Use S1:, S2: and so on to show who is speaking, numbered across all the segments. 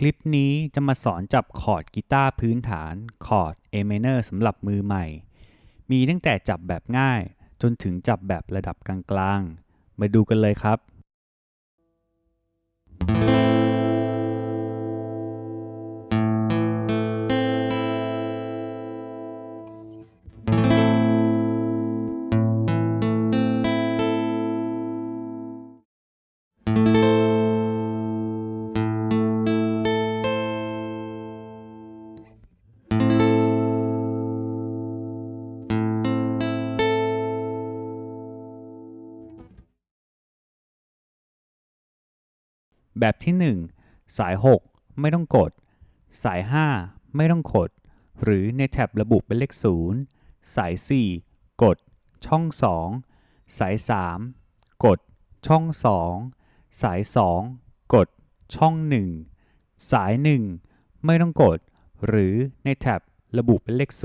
S1: คลิปนี้จะมาสอนจับคอร์ดกีตาร์พื้นฐานคอร์ด A minor สำหรับมือใหม่ มีตั้งแต่จับแบบง่าย จนถึงจับแบบระดับกลางๆ มาดูกันเลยครับ แบบที่ 1 สาย 6 ไม่ต้องกด สาย 5 ไม่ต้องกด หรือในแท็บระบุเป็นเลข 0 สาย 4 กด ช่อง 2 สาย 3 กด ช่อง 2 สาย 2 กด ช่อง 1 สาย 1 ไม่ต้องกด หรือในแท็บระบุเป็นเลข 0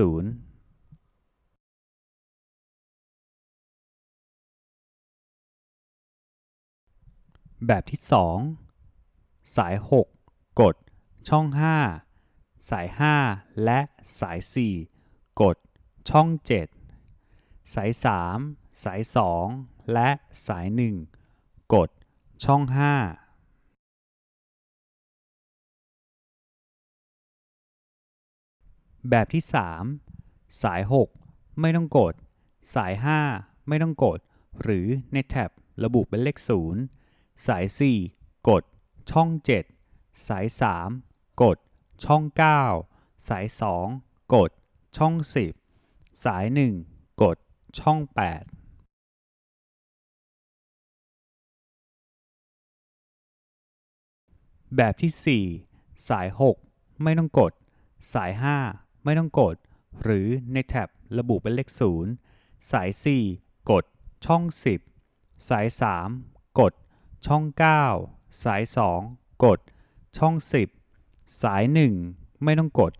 S1: แบบที่ 2 สาย 6 กด ช่อง 5 สาย 5 และสาย 4 กด ช่อง 7 สาย 3 สาย 2 และสาย 1 กด ช่อง 5แบบที่ 3 สาย 6 ไม่ต้องกด สาย 5 ไม่ต้องกด หรือในแท็บระบุเป็นเลข 0 สาย 4 กด ช่อง 7 สาย 3 กด ช่อง 9 สาย 2 กด ช่อง 10 สาย 1 กด ช่อง 8แบบที่ 4 สาย 6 ไม่ต้องกด สาย 5 ไม่ต้องกด หรือในแท็บระบุเป็นเลข 0 สาย 4 กด ช่อง 10 สาย 3 กด ช่อง 9 สาย 2 กด ช่อง 10 สาย 1 ไม่ต้องกด